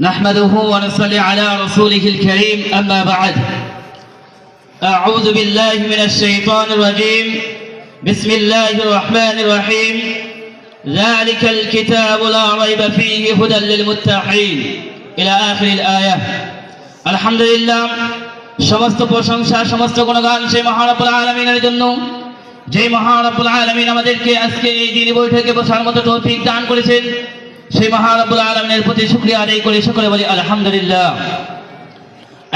نحمده ونصلي على رسوله الكريم أما بعد أعوذ بالله من الشيطان الرجيم بسم الله الرحمن الرحيم ذلك الكتاب لا ريب فيه هدى للمتقين إلى آخر الآية الحمد لله সমস্ত প্রশংসা সমস্ত গুণগান সেই মহারবুল আলমিনের জন্য যে মহারবুল আলমিন আমাদেরকে আজকে এই দিন বৈঠকে বসার মতো তৌফিক দান করেছেন সেই মহারবুল আলমিনের প্রতি শুক্রিয়া আদায় করে, সকলে বলি আলহামদুলিল্লাহ।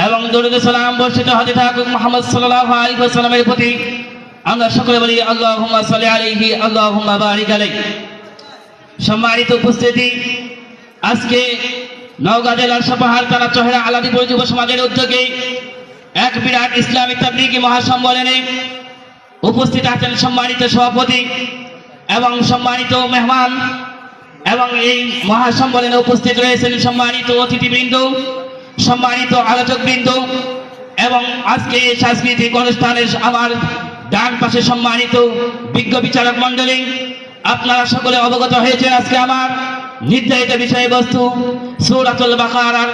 এবং দরুদ সালাম বর্ষিত হতে থাকুক মোহাম্মদ সাল্লাহ আলী সাল্লামের প্রতি। আমরা সকলে বলি আল্লাহ সাল্লি আলাইহি আল্লাহ আলাইহি। সম্মানিত উপস্থিতি, আজকে নওগাঁ জেলার সাপাহার তারা চহেরা আলাদিপুর যুব সমাজের উদ্যোগে এক বিরাট ইসলামী তাবলিগি মহাসম্মেলনে উপস্থিত আছেন সম্মানিত সভাপতি এবং সম্মানিত মেহমান এবং এই মহাসম্মেলনে উপস্থিত রয়েছেন সম্মানিত অতিথিবৃন্দ, সম্মানিত আলোচকবৃন্দ এবং আজকে সাংস্কৃতিক অনুষ্ঠানে আমার ডান পাশে সম্মানিত বিজ্ঞ বিচারক মণ্ডলী, আপনারা সকলে অবগত হয়েছেন আজকে আমার নির্ধারিত বিষয়বস্তু সূরাতুল বাকারার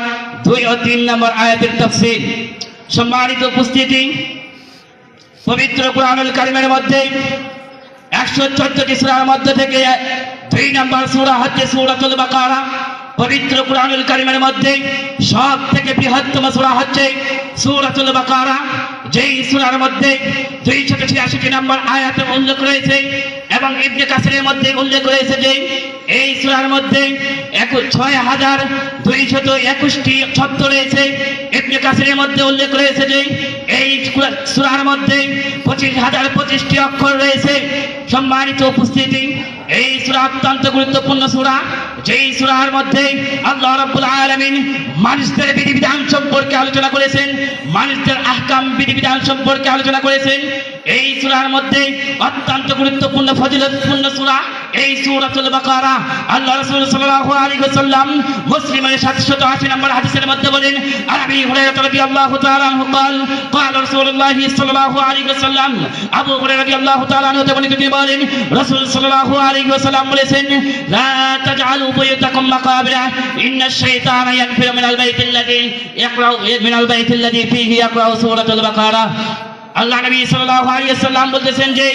দুই ও তিন নম্বর আয়াতের তফসিল সম্মানিত উপস্থিতি, পবিত্র কোরআনুল কারিমের মধ্যে একশো চোদ্দটি সূরার মধ্যে থেকে দুই নম্বর সূরা হচ্ছে সুরাতুল বাকারা। পবিত্র কুরআনুল কারিমের মধ্যে সব থেকে বৃহত্তম সূরা হচ্ছে সুরাতুল বাকারা। যেই সুরার মধ্যে দুইশত ছিয়াশিটি নম্বর আয়াতে উল্লেখ রয়েছে এবং ইবনে কাসিরের মধ্যে উল্লেখ রয়েছে যে এই সূরার মধ্যে ছয় হাজার দুই দুইশত একুশটি শব্দ রয়েছে। ইবনে কাসিরের মধ্যে উল্লেখ রয়েছে যে এই সূরার মধ্যে পঁচিশ হাজার পঁচিশটি অক্ষর রয়েছে। সম্মানিত উপস্থিতি, এই সূরা অত্যন্ত গুরুত্বপূর্ণ সূরা। যেই সূরার মধ্যে আল্লাহ রাব্বুল আলামিন মানুষদের বিধিবিধান সম্পর্কে আলোচনা করেছেন, মানুষদের আহকাম বিধিবিধান সম্পর্কে আলোচনা করেছেন। এই সূরার মধ্যে অত্যন্ত গুরুত্বপূর্ণ ফজিলতপূর্ণ সূরা এই সূরাতুল বাকারা আল্লাহ রাসূল সাল্লাল্লাহু আলাইহি ওয়াসাল্লাম মুসলিমের 780 নম্বর হাদিসের মধ্যে বলেন আর আবি হুরায়রা রাদিয়াল্লাহু তাআলা আনহু قال قال رسول الله صلى الله عليه وسلم আবু হুরায়রা রাদিয়াল্লাহু তাআলা আনহু থেকে তিনি বলেন রাসূল সাল্লাল্লাহু আলাইহি ওয়াসাল্লাম বলেছেন লা তাজআলু বুয়ুতাকুম মাকাবিরা ইন্না আশ-শাইতানা ইয়ানফিরু মিনাল বাইতিল্লাযী ইয়াকরাউ মিনাল বাইতিল্লাযী ফীহি ইয়াকরাউ সূরাতুল বাকারা আল্লাহ নবী সাল্লাম বলতেছেন যে,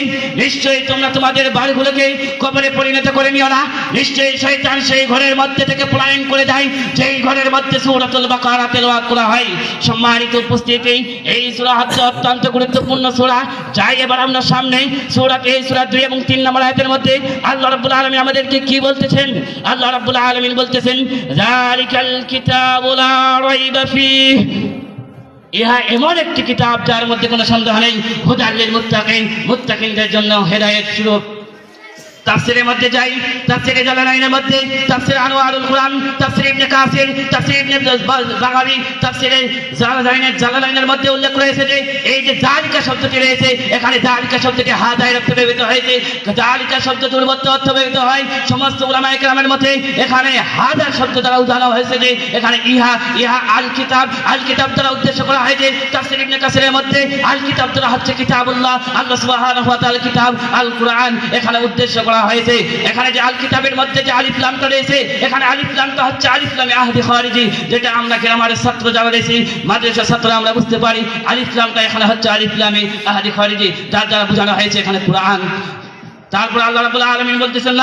নিশ্চয়ই তোমরা তোমাদের বাড়িগুলোকে কবরে পরিণত করে নিও না। নিশ্চয়ই শয়তান সেই ঘরের মধ্যে থেকে পলায়ন করে দেয়। যেই ঘরের মধ্যে সূরাতুল বাকারা তেলাওয়াত করা হয়, সম্মানিত উপস্থিতি, এই সূরা হচ্ছে অত্যন্ত গুরুত্বপূর্ণ সূরা। যাই, এবার আমরা সামনে সূরা, এই সূরা 2 এবং 3 নম্বর আয়াতের মধ্যে আল্লাহ রাব্বুল আলামিন আমাদেরকে কি বলতেছেন? আল্লাহ রাব্বুল আলামিন বলতেছেন, যালিকাল কিতাবু লা রাইবা ফীহ। ইহা এমন একটি কিতাব যার মধ্যে কোনো সন্দেহ নেই। হুদাল্লিল মুত্তাকিন, মুত্তাকিনদের জন্য হেদায়েত স্বরূপ। তাফসিরের মধ্যে যাই, তাফসিরে জালালাইনের মধ্যে তাফসির আনোয়ারুল কোরআন, তাফসির ইবনে কাসির, তাফসির ইবনে বাগাবি, তাফসিরে জালালাইনের জালালাইনের মধ্যে উল্লেখ রয়েছে যে, এই যে জালিকা শব্দটি রয়েছে, এখানে জালিকা শব্দটি হাদায়ের অর্থ ব্যবহৃত হয়েছে। জালিকা শব্দ দুর্বত্ত অর্থ ব্যবহৃত হয়, সমস্ত উলামায়ে কেরামের মধ্যে এখানে হাজার শব্দ দ্বারা উদাহরণ হয়েছে যে, এখানে ইহা ইহা আল কিতাব আল কিতাব দ্বারা উদ্দেশ্য করা হয়েছে তাফসির ইবনে কাসিরের মধ্যে আল কিতাব দ্বারা হচ্ছে কিতাবুল্লাহ, আল্লাহ সুবহানাহু ওয়া তাআলা কিতাব আল কোরআন এখানে উদ্দেশ্য করা হয়েছে। এখানে যে আল কিতাবের মধ্যে যে আলিফ লামটা রয়েছে, এখানে আলিফ লামটা হচ্ছে আলিফ লামে আহদি খারিজি, যেটা আমরা গ্রামারের ছাত্র যারা রয়েছি মাদ্রাসার ছাত্র আমরা বুঝতে পারি, আলিফ লামটা এখানে হচ্ছে আলিফ লামে আহদি খারিজি, যার দ্বারা বোঝানো হয়েছে এখানে কোরআন। তারপর আল্লাহ রাব্বুল আলামিন বলতেছেন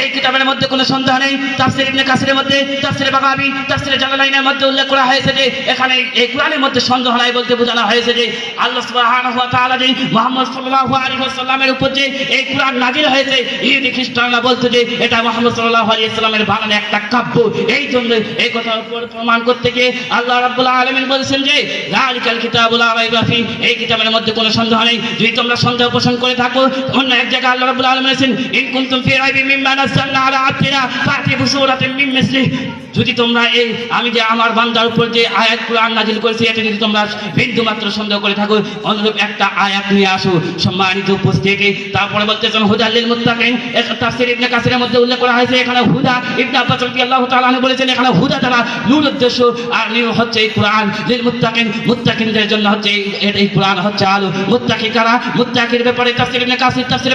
এই কিতাবের মধ্যে কোনো সন্দেহ নেই। তাফসীর ইবনে কাসিরের মধ্যে, তাফসীর বাগাবি, তাফসীর জালালাইনের মধ্যে উল্লেখ করা হয়েছে যে, এখানে এই কোরআনের মধ্যে সন্দেহ নাই বলতে বোঝানো হয়েছে যে, আল্লাহ সুবহানাহু ওয়া তাআলা যে, মুহাম্মদ সাল্লাল্লাহু আলাইহি ওয়াসাল্লামের উপর যে এই কোরআন নাযিল হয়েছে, ইহুদি, খ্রিস্টানরা বলতো যে, এটা মুহাম্মদ সাল্লাল্লাহু আলাইহি ওয়াসাল্লামের বানানো একটা কাব্য। এই জন্য এই কথার উপর প্রমাণ করতে গিয়ে আল্লাহ রাব্বুল আলামিন বলেছেন যে যালিকাল কিতাবুল রাইবা এই কিতাবের মধ্যে কোনো সন্দেহ নেই। যদি তোমরা সন্দেহ পোষণ করে থাকো, অন্য এক জায়গায় আল্লাহ রাব্বুল আলামিন বলেছেন, ইন কুনতুম ফি রাইবিন মিম্মা নাযালনা আলা আবদিনা ফাতি বিসূরাতিন মিন মিসলিহি। যদি তোমরা এই, আমি যে আমার বান্দার উপর যে আয়াত কোরআন নাজিল করেছি এটা যদি তোমরা বিন্দু মাত্র সন্দেহ করে থাকো অনুরূপ একটা আয়াত নিয়ে আসো। সম্মানিত উপস্থিতি। তারপরে বলতেছেন হুদাল্লিল মুত্তাকিন। এক তাফসীর ইবনে কাসিরের মধ্যে উল্লেখ করা হয়েছে, এখানে হুদা ইবনে আব্বাস রাদিয়াল্লাহু তাআলা আনহু বলেছেন, এখানে হুদা দ্বারা নূর উদ্দেশ্য আর নূর হচ্ছে এই কোরআন। লিল মুত্তাকিন, মুত্তাকিনদের জন্য হচ্ছে এই কোরআন হচ্ছে আলো। মুত্তাকি কারা? মুত্তাকির ব্যাপারে তাফসীর ইবনে কাসির তাফসীর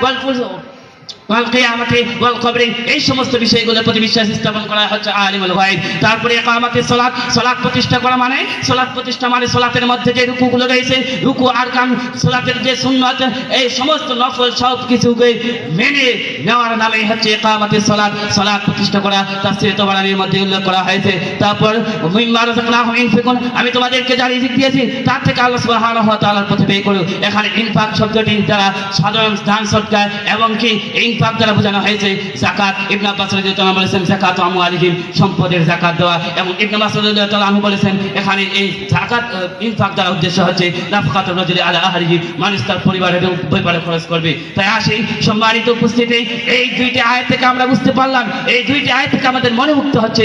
ওয়াল এই সমস্ত বিষয়গুলোর প্রতি বিশ্বাস স্থাপন করা হচ্ছে আলিমুল গায়ব। তারপরে ইকামাতে সালাত সালাত প্রতিষ্ঠা করা মানে সালাত প্রতিষ্ঠা মানে সালাতের মধ্যে যে রুকুগুলো রয়েছে, রুকু আরকান, সালাতের যে সুন্নাত, এই সমস্ত নফল সব কিছুকে মেনে নেওয়ার নামে হচ্ছে ইকামাতে সালাত সালাত প্রতিষ্ঠা করা, তাফসীর তাবরানির মধ্যে উল্লেখ করা হয়েছে। তারপর আমি তোমাদেরকে যা রিজিক দিয়েছি, তার থেকে আল্লাহ সুবহানাহু ওয়া তাআলার পথে ব্যয় করো এখানে ইনফাক শব্দটি দ্বারা সাধারণ দান সৎকার এবং কি ইনফাক দ্বারা বোঝানো হয়েছে, জাকাত, ইবনা আব্বাস রাদিয়াল্লাহু আনহু বলেছেন আমু আমওয়ালিহিম, সম্পদের জাকাত দেওয়া, এবং ইবনা মাসউদ রাদিয়াল্লাহু আনহু বলেছেন, এখানে এই জাকাত ইনফাক দ্বারা উদ্দেশ্য হচ্ছে নাফকাতুর রাজুলি আলা আহলিহি, মানুষ তার পরিবারের পরিবারে খরচ করবে। তাই আসি সম্মানিত উপস্থিতি, এই দুইটি আয়াত থেকে আমরা বুঝতে পারলাম, এই দুইটি আয়াত থেকে আমাদের মনে মুক্ত হচ্ছে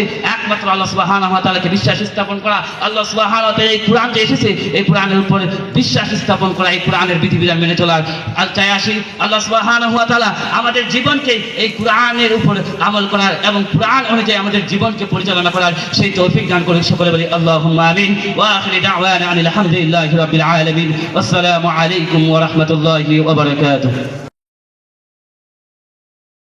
একমাত্র আল্লাহ তাআলাকে বিশ্বাস স্থাপন করা। আল্লাহ তাআলা এই কোরআন যে এসেছে, এই কোরআনের উপরে বিশ্বাস স্থাপন করা এই কোরআনের বিধিবিধান মেনে চলার। আর চাই আসি আল্লাহ সুবহানাহু ওয়া তাআলা আমাদের জীবনকে এই কোরআনের উপর আমল করার এবং কোরআন অনুযায়ী আমাদের জীবনকে পরিচালনা করার সেই তৌফিক দান করুন সকলে বলি, আল্লাহুম্মা আমিন। ওয়া আখিরি দাওয়ানা আনিল হামদুলিল্লাহি রাব্বিল আলামিন। আসসালামু আলাইকুম ওয়া রাহমাতুল্লাহি ওয়া বারাকাতুহু।